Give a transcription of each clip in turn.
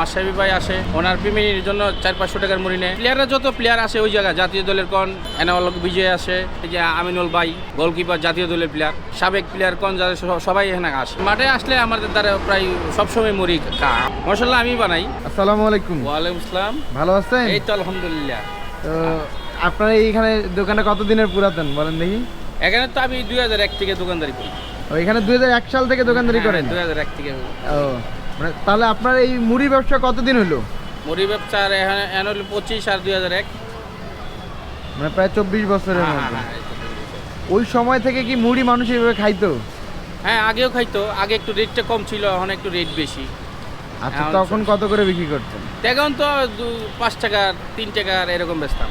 মাসাবি ভাই আসে ওনার প্রিমিয়ার জন্য চার পাঁচশো টাকার মুড়ি নেয়। প্লেয়াররা যত প্লেয়ার আসে ওই জায়গায় জাতীয় দলের কোন এনাওয়াল বিজয় আসে এই যে আমিনুল ভাই গোলকিপার জাতীয় দলের প্লেয়ার সাবেক প্লেয়ার কোন যাদের সবাই এখানে আসে। মাঠে আসলে আমাদের দ্বারা প্রায় সবসময় মুড়ি খা মশলা আমি বানাই। আসসালামু আলাইকুম। ওয়ালাইকুম আসসালাম। ভালো আছেন? এই তো আলহামদুলিল্লাহ। তো আপনার এইখানে দোকানে কতদিনের পুরাতন বলেন দেখি? এখানে তো আমি দুই হাজার এক থেকে দোকানদারি করি। ও, এখানে দুই হাজার এক সাল থেকে দোকানদারি করেন? দুই হাজার এক থেকে। ও মানে তাহলে আপনার এই মুড়ি ব্যবসা কতদিন হলো? মুড়ি ব্যবসার এখানে হলো পঁচিশ আর দুই হাজার এক। মানে প্রায় চব্বিশ বছরের মধ্যে হ্যাঁ, হ্যাঁ। ওই সময় থেকে কি মুড়ি মানুষ এইভাবে খাইতো? হ্যাঁ আগেও খাইতো। আগে একটু রেটটা কম ছিল এখন একটু রেট বেশি। আচ্ছা তখন কত করে বিক্রি করতেন? এখন তো দু পাঁচ টাকার তিন টাকার এরকম বেচতাম।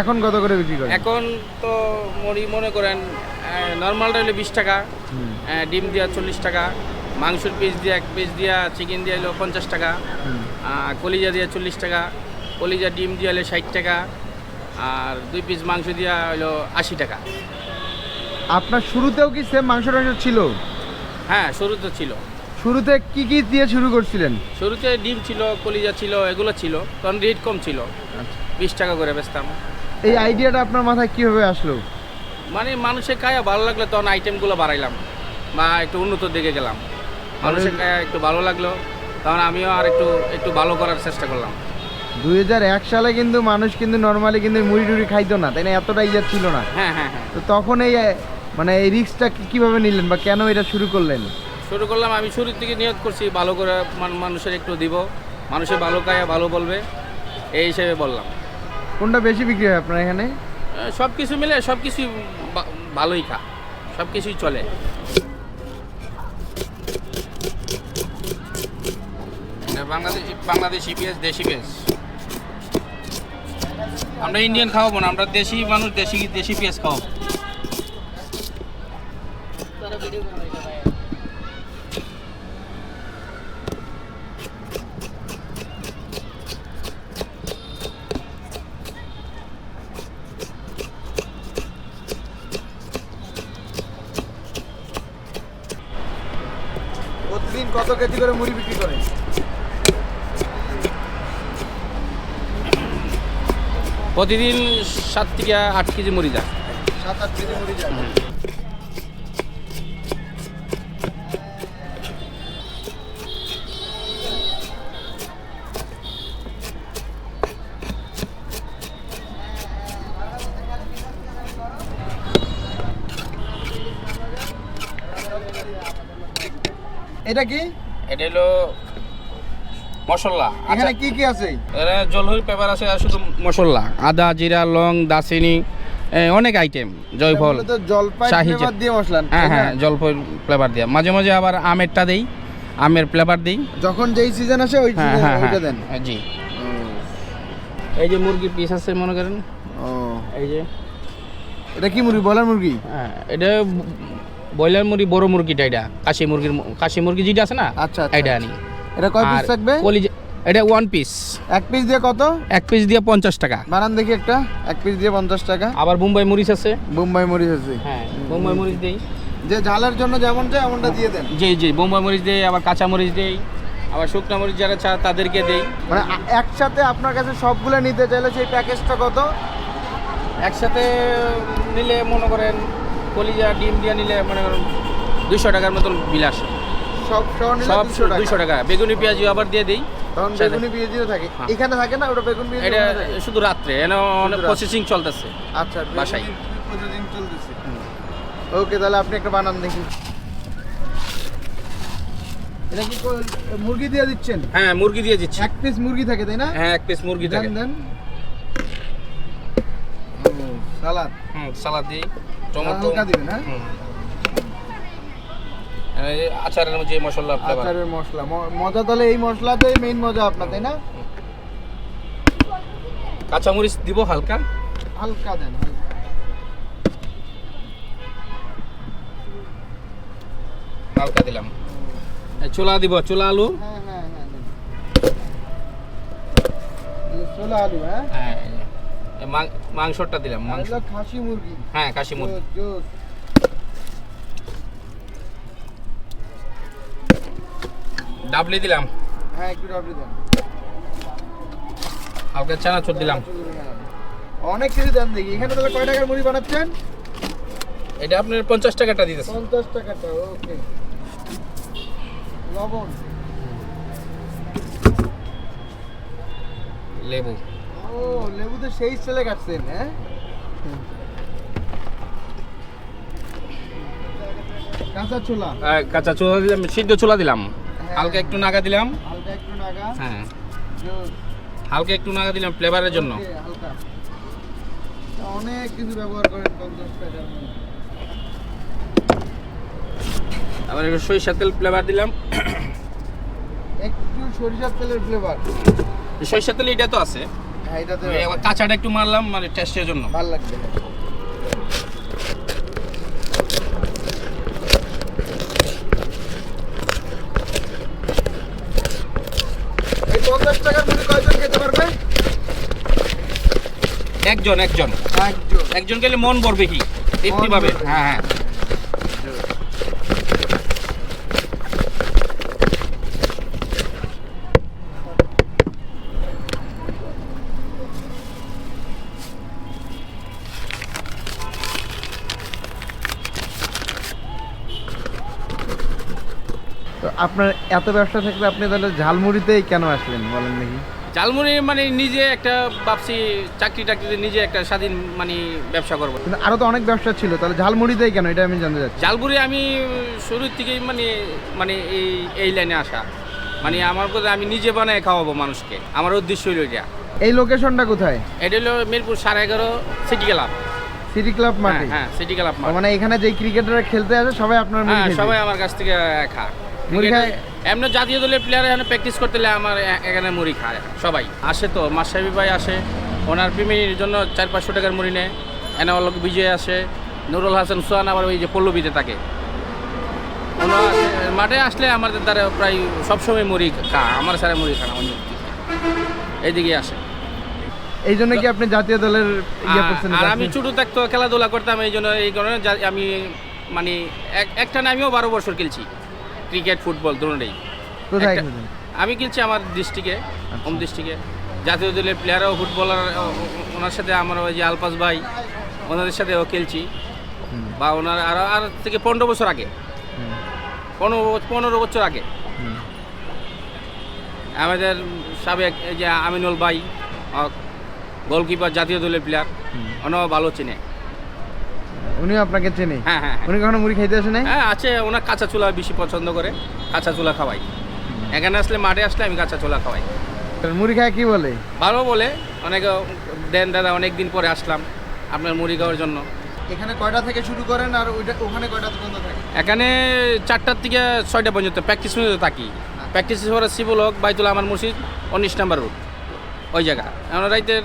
এখন কত করে বিক্রি করেন? এখন তো মুড়ি মনে করেন নর্মালটা হলে বিশ টাকা ডিম দিয়া চল্লিশ টাকা। মাংসের পিস দিয়ে এক পিস দিয়া চিকেন দিয়ে হলো পঞ্চাশ টাকা। কলিজা দিয়ে চল্লিশ টাকা কলিজা ডিম দিয়ে হলে ষাট টাকা আর দুই পিস মাংস দিয়া হলো আশি টাকা। আপনার শুরুতেও কি সেম মাংস টাংস ছিল? হ্যাঁ শুরুতে ছিল। শুরুতে কি কি দিয়ে শুরু করছিলেন? শুরুতে ডিম ছিল কলিজা ছিল এগুলো ছিল তখন রেট কম ছিল। আচ্ছা। বিশ টাকা করে বেচতাম। এই আইডিয়াটা আপনার মাথায় কীভাবে আসলো? মানে মানুষের কায়া ভালো লাগলে তখন আইটেমগুলো বাড়াইলাম বা একটু উন্নত দিকে গেলাম। মানুষের একটু ভালো লাগল তখন আমিও আর একটু একটু ভালো করার চেষ্টা করলাম। দু হাজার এক সালে কিন্তু মানুষ কিন্তু নর্মালি কিন্তু মুড়ি টুড়ি খাইতো না তাই না? এতটা ইয়ে ছিল না। হ্যাঁ হ্যাঁ হ্যাঁ। তো তখন এই মানে এই রিস্কটা কীভাবে নিলেন বা কেন এটা শুরু করলেন? শুরু করলাম আমি শুরুর থেকে নিয়ত করছি ভালো করে মান- মানুষের একটু দিব। মানুষের ভালো কায়া ভালো বলবে এই হিসেবে বললাম। কোনটা বেশি বিক্রি হয় আপনার এখানে? সব কিছু মিলে সব কিছুই ভালোই খা সব কিছুই চলে। বাংলাদেশি বাংলাদেশি পেঁয়াজ দেশি পেঁয়াজ আমরা ইন্ডিয়ান খাওয়াবো না, আমরা দেশি মানুষ, দেশি দেশি পেঁয়াজ খাওয়াবো। প্রতিদিন কত কেজি করে মুড়ি বিক্রি করেন? প্রতিদিন সাত থেকে আট কেজি মরি যায় সাত আট কেজি মুড়ি যায় এটা কি? এটা হলো মশলা এখানে আচ্ছা কি কি আছে? জলহরি পেপার আছে আর শুধু মশলা আদা জিরা লং এ, অনেক আইটেম জয়ফল জলপাই শাহি দিয়ে মশলা হ্যাঁ হ্যাঁ জলফই ফ্লেভার দেওয়া মাঝে মাঝে আবার আমেরটা দেই আমের ফ্লেভার দিই। যখন যেই সিজন আসে ওই হ্যাঁ হ্যাঁ ওইটা হ্যাঁ দেন। হ্যাঁ, জি। এই যে মুরগির পিস আছে মনে করেন? ও। এই যে। এটা কি মুরগি বলার মুরগি? হ্যাঁ এটা ব্রয়লার মুরগি বড় মুরগিটা এটা কাশি মুরগির কাশি মুরগি যেটা আছে না আচ্ছা, আচ্ছা, এটা। আনি। এটা কয় পিস থাকবে? কলিজা এটা ওয়ান পিস এক পিস দিয়ে কত? এক পিস দিয়ে পঞ্চাশ টাকা। বানান দেখি একটা। এক পিস দিয়ে পঞ্চাশ টাকা। আবার মুম্বাই মরিচ আছে। বোম্বাই মরিচ আছে। হ্যাঁ মুম্বাই মরিচ দেই। যে ঝালের জন্য যেমন চাই এমনটা দিয়ে দেন। জি জি বোম্বাই মরিচ দেই আবার কাঁচা মরিচ দেই আবার শুকনো মরিচ যারা চা তাদেরকে দেই। মানে একসাথে আপনার কাছে সবগুলো নিতে চাইলে সেই প্যাকেজটা কত? একসাথে নিলে মনে করেন কলিজা ডিম দিয়ে নিলে মনে করেন দুশো টাকার মতন বিল আসে। সব সহ নিলে সব দুশো টাকা। দুশো টাকা। বেগুনি পেঁয়াজি আবার দিয়ে দিই। তখন বেগুনি পেঁয়াজিও থাকে। হ্যাঁ। এখানে থাকে না ওটা বেগুন পেঁয়াজি এটা শুধু রাত্রে এনে অনেক প্রসেসিং চলতেছে আচ্ছা বাসায়। প্রতিদিন চলতেছে। ওকে তাহলে আপনি একটা বানান দেখি। এটা কি মুরগি দিয়ে দিচ্ছেন? হ্যাঁ মুরগি দিয়ে দিচ্ছি। এক পিস মুরগি থাকে তাই না? হ্যাঁ এক পিস মুরগি থাকে। দেন। সালাদ। হুম সালাদ দিই টমেটো। দিবেন হ্যাঁ? আচারের যে মশলা আচারের মশলা। মজা তাহলে এই মশলাতেই মেইন মজা আপনার তাই না? কাঁচা মরিচ দিব হালকা। হালকা দেন হালকা। দিলাম। ছোলা দিব ছোলা আলু। হ্যাঁ হ্যাঁ হ্যাঁ ছোলা আলু হ্যাঁ? মাংসটা দিলাম মাংস। খাসি মুরগি। হ্যাঁ কাশি মুরগি। ডাবলি দিলাম। হ্যাঁ একটু ডাবলি দেন। হালকা চানাচুর দিলাম। অনেক কিছু দেন দেখি। এখানে তাহলে কয় টাকার মুড়ি বানাচ্ছেন? এটা আপনার পঞ্চাশ টাকাটা দিতেছে। পঞ্চাশ টাকাটা ওকে। লবণ। লেবু। ও লেবু তো সেই ছেলে কাটছেন হ্যাঁ? কাঁচা ছোলা আহ, কাঁচা ছোলা দিলাম সিদ্ধ ছোলা দিলাম। হালকা একটু নাগা দিলাম। হালকা একটু নাগা। হ্যাঁ। হালকা একটু নাগা দিলাম ফ্লেভারের জন্য। হালকা। অনেক কিছু ব্যবহার করেন পঞ্চাশ টাকার আবার একটু সরিষার তেল ফ্লেভার দিলাম। একটু সরিষার তেলের ফ্লেভার সরিষার তেল এটা তো আছে। হ্যাঁ আমি আবার কাঁচাটা একটু মারলাম মানে টেস্টের জন্য। ভালো লাগবে এই পঞ্চাশ টাকার মধ্যে কয়জন খেতে পারবে? একজন একজন। একজন। একজন গেলে মন ভরবে কি? তৃপ্তি পাবে। হ্যাঁ হ্যাঁ। আপনার এত ব্যবসা থাকলে আপনি তাহলে ঝালমুড়িতেই কেন আসলেন বলেন দেখি। ঝালমুড়ি মানে নিজে একটা ভাবছি চাকরি টাকরিতে নিজে একটা স্বাধীন মানে ব্যবসা করব। কিন্তু আরও তো অনেক ব্যবসা ছিল তাহলে ঝালমুড়িতেই কেন? এটা আমি জানতে চাচ্ছি। ঝালমুড়ি আমি শুরুর থেকেই মানে মানে এই এই লাইনে আসা। মানে আমার কথা আমি নিজে বানায় খাওয়াবো মানুষকে। আমার উদ্দেশ্য হইল এটা। এই লোকেশনটা কোথায়? এটা হলো মিরপুর সাড়ে এগারো সিটি ক্লাব। সিটি ক্লাব মাঠে? হ্যাঁ সিটি ক্লাব মানে এখানে যে ক্রিকেটাররা খেলতে আসে সবাই আপনার হ্যাঁ সবাই আমার কাছ থেকে খায়? এমনি জাতীয় দলের প্লেয়ার এখানে প্র্যাকটিস করতে আমার এখানে মুড়ি খায় সবাই। আসে তো মাসাবি ভাই আসে ওনার প্রেমির জন্য চার পাঁচশো টাকার মুড়ি নেয়। এনাওয়ালক বিজয় আসে নুরুল হাসান সোহান আবার ওই যে পল্লবীতে থাকে। ওনার মাঠে আসলে আমাদের দ্বারা প্রায় সবসময় মুড়ি খা আমার সারা মুড়ি খানা অন্য এইদিকে আসে। এই জন্য কি আপনি জাতীয় দলের ইয়ে আর- আমি ছোট থাকতো খেলাধুলা করতাম এই জন্য এই কারণে আমি মানে এক- একটা না আমিও বারো বছর খেলছি। ক্রিকেট ফুটবল দুটোই কোথায় আমি খেলছি আমার ডিস্ট্রিক্টে আচ্ছা। হোম ডিস্ট্রিক্টে জাতীয় দলের প্লেয়ারও ফুটবলার ওনার সাথে আমার ওই যে আলপাস ভাই ওনাদের সাথেও খেলছি। বা ওনার আর আর থেকে পনেরো বছর আগে। পনেরো পনেরো বছর আগে। আমাদের সাবেক এই যে আমিনুল ভাই গোলকিপার জাতীয় দলের প্লেয়ার। ওনাও ভালো চিনে। উনিও আপনাকে চেনে। হ্যাঁ হ্যাঁ হ্যাঁ। উনি কখনো মুড়ি খাইতে আসে নাই? হ্যাঁ আছে ওনার কাঁচা চুলা বেশি পছন্দ করে কাঁচা চুলা খাওয়াই। এখানে আসলে মাঠে আসলে আমি কাঁচা চুলা খাওয়াই। মুড়ি খায় কি বলে? ভালো বলে অনেকে দেন দাদা অনেক দিন পরে আসলাম আপনার মুড়ি খাওয়ার জন্য। এখানে কয়টা থেকে শুরু করেন আর ওইটা ওখানে কয়টা পর্যন্ত থাকে? এখানে চারটার থেকে ছয়টা পর্যন্ত প্র্যাকটিস পর্যন্ত থাকি। প্র্যাকটিস করে শিবুল হক বাইতুল আমার মসজিদ উনিশ নাম্বার রুট ওই জায়গা। এখন রাইতের?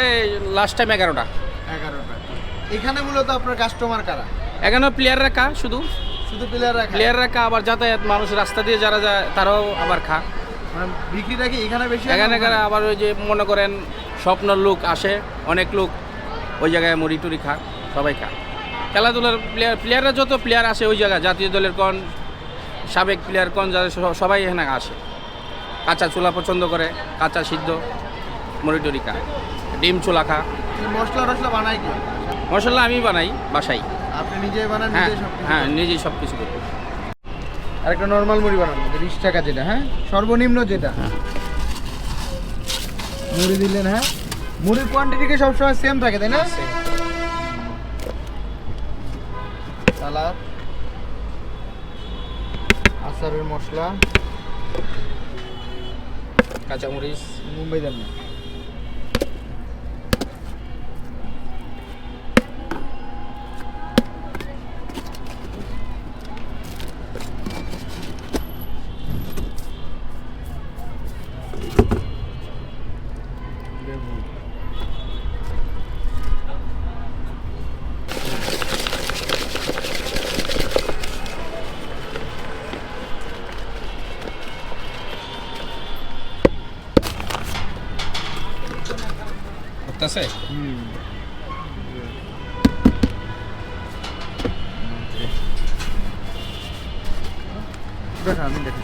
এই লাস্ট টাইম এগারোটা। এখানে মূলত আপনার কাস্টমার কারা? এখানে প্লেয়ার রাখা শুধু? শুধু প্লেয়াররা প্লেয়ার রাখা আবার যাতায়াত মানুষ রাস্তা দিয়ে যারা যায় তারাও আবার খা। মানে বিক্রিটা কি এখানে বেশি এখানে? আবার ওই যে মনে করেন স্বপ্নর লোক আসে অনেক লোক ওই জায়গায় মুড়ি টুড়ি খা সবাই খা। খেলাধুলার প্লেয়ার প্লেয়াররা যত প্লেয়ার আসে ওই জায়গায় জাতীয় দলের কোন সাবেক প্লেয়ার কোন যারা স- সবাই এখানে আসে। কাঁচা চুলা পছন্দ করে কাঁচা সিদ্ধ মুড়ি টুড়ি খা ডিম চুলা খা। মশলা টসলা বানায় কি? মশলা আমি বানাই বাসাই। আপনি নিজে বানান হ্যাঁ হ্যাঁ? নিজেই সব কিছু করি। আর একটা নর্মাল মুড়ি বানান বিশ টাকা যেটা হ্যাঁ? সর্বনিম্ন যেটা। মুড়ি দিলেন হ্যাঁ? মুড়ির কোয়ান্টিটি কি সবসময় সেম থাকে তাই না? সালাদ আচারের মশলা কাঁচামরিচ মুম্বাই দেন করতেছে হুম। দেখা আমি দেখি